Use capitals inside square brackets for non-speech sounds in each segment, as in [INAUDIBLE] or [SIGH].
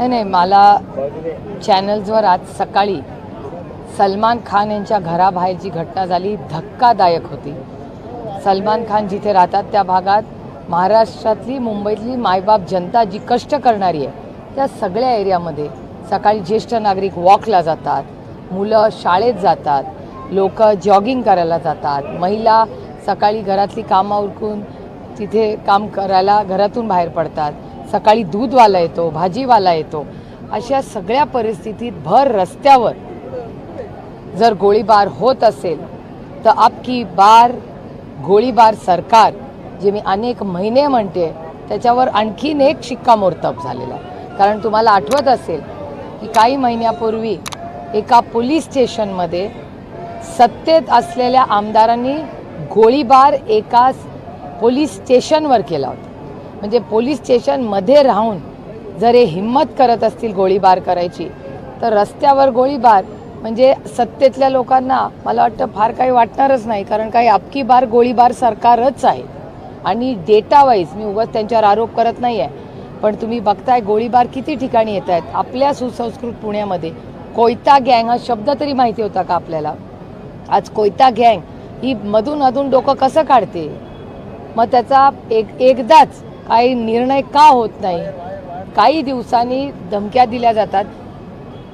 नाही नाही मला चॅनल्सवर आज सकाळी सलमान खान यांच्या घराबाहेर जी घटना झाली धक्कादायक होती. सलमान खान जिथे राहतात त्या भागात महाराष्ट्रातली मुंबईतली मायबाप जनता जी कष्ट करणारी आहे त्या सगळ्या एरियामध्ये सकाळी ज्येष्ठ नागरिक वॉकला जातात मुलं शाळेत जातात लोक जॉगिंग करायला जातात महिला सकाळी घरातली कामं उरकून तिथे काम करायला घरातून बाहेर पडतात. सकाळी दूधवाला येतो भाजीवाला येतो अशा सगळ्या परिस्थितीत भर रस्त्यावर जर गोळीबार होत असेल तर आपकी बार गोळीबार सरकार जे मी अनेक महिने म्हणते त्याच्यावर आणखीन एक शिक्कामोर्तब झालेला आहे. कारण तुम्हाला आठवत असेल की काही महिन्यापूर्वी एका पोलीस स्टेशनमध्ये सत्तेत असलेल्या आमदारांनी गोळीबार एका पोलीस स्टेशनवर केला होता. म्हणजे पोलीस स्टेशनमध्ये राहून जर हे हिंमत करत असतील गोळीबार करायची तर रस्त्यावर गोळीबार म्हणजे सत्तेतल्या लोकांना मला वाटतं फार काही वाटणारच नाही कारण काही आपकी बार गोळीबार सरकारच आहे. आणि डेटा वाईज मी उगाच त्यांच्यावर आरोप करत नाही आहे पण तुम्ही बघताय गोळीबार किती ठिकाणी येत आहेत? आपल्या सुसंस्कृत पुण्यामध्ये कोयता गँग हा शब्द तरी माहिती होता का आपल्याला? आज कोयता गँग ही मधून अधून डोकं कसं काढते? मग त्याचा एक एकदाच काही निर्णय का होत नाही? काही दिवसांनी धमक्या दिल्या जातात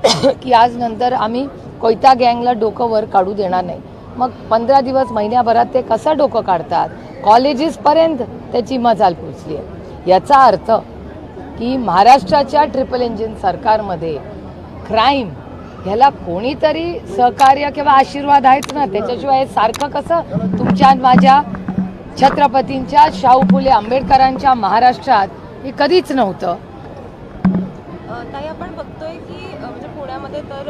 [COUGHS] की आज नंतर आम्ही कोयता गँगला डोकं वर काढू देणार नाही. मग पंधरा दिवस महिन्याभरात ते कसं डोकं काढतात? कॉलेजेसपर्यंत त्याची मजाल पोचली आहे. याचा अर्थ की महाराष्ट्राच्या ट्रिपल इंजिन सरकारमध्ये क्राईम ह्याला कोणीतरी सहकार्य किंवा आशीर्वाद आहेत ना? त्याच्याशिवाय सारखं कसं तुमच्या माझ्या छत्रपतींच्या शाहू फुले आंबेडकरांच्या महाराष्ट्रात हे कधीच नव्हतं. ताई आपण बघतोय की म्हणजे पुण्यामध्ये तर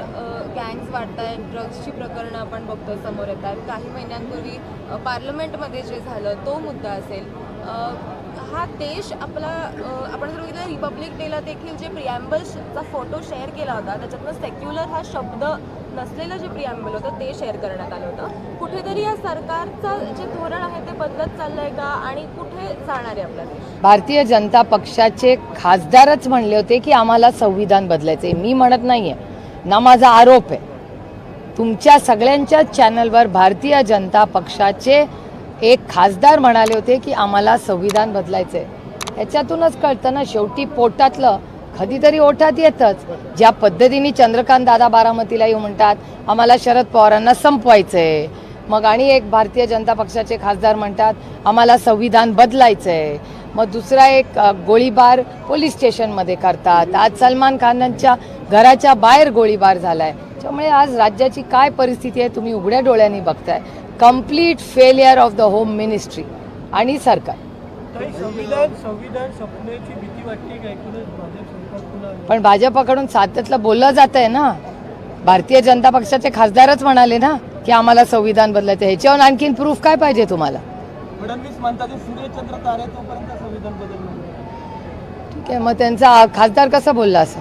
गँग्स वाढत आहेत ड्रग्सची प्रकरणं आपण बघतोय समोर येत आहेत काही महिन्यांपूर्वी पार्लमेंटमध्ये जे झालं तो मुद्दा असेल. हा देश आपला आपण जर बघितलं रिपब्लिक डेला देखील जे प्रिॲम्बल्सचा फोटो शेअर केला होता त्याच्यातनं सेक्युलर हा शब्द नसलेलं जे प्रिॲम्बल होतं ते शेअर करण्यात आलं होतं. कुठेतरी या सरकारचं जे धोरण आहे ते बदलत चाललंय का? आणि कुठे जाणार आहे आपला देश? भारतीय जनता पक्षाचे खासदारच म्हणले होते की आम्हाला संविधान बदलायचे मी म्हणत नाहीये. ना माझा आरोप आहे. तुमच्या सगळ्यांच्या चॅनलवर भारतीय जनता पक्षाचे एक खासदार म्हणाले होते की आम्हाला संविधान बदलायचंय. ह्याच्यातूनच कळतं ना शेवटी पोटातलं कधीतरी ओठात येतच. ज्या पद्धतीने चंद्रकांत दादा बारामतीला येऊ म्हणतात आम्हाला शरद पवारांना संपवायचं आहे मग आणि एक भारतीय जनता पक्षाचे खासदार म्हणतात आम्हाला संविधान बदलायचं आहे मग दुसरा एक गोळीबार पोलीस स्टेशनमध्ये करतात. आज सलमान खानांच्या घराच्या बाहेर गोळीबार झाला आहे त्यामुळे आज राज्याची काय परिस्थिती आहे तुम्ही उघड्या डोळ्यांनी बघताय. Complete failure of the home ministry आणि सरकार. संविधान संविधान पण भाजपाकडून सातत्यातलं बोललं जात आहे ना. भारतीय जनता पक्षाचे खासदारच म्हणाले ना की आम्हाला संविधान बदलायचं ह्याच्यावर आणखीन प्रूफ काय पाहिजे तुम्हाला? ठीक आहे मग त्यांचा खासदार कसा बोलला असं?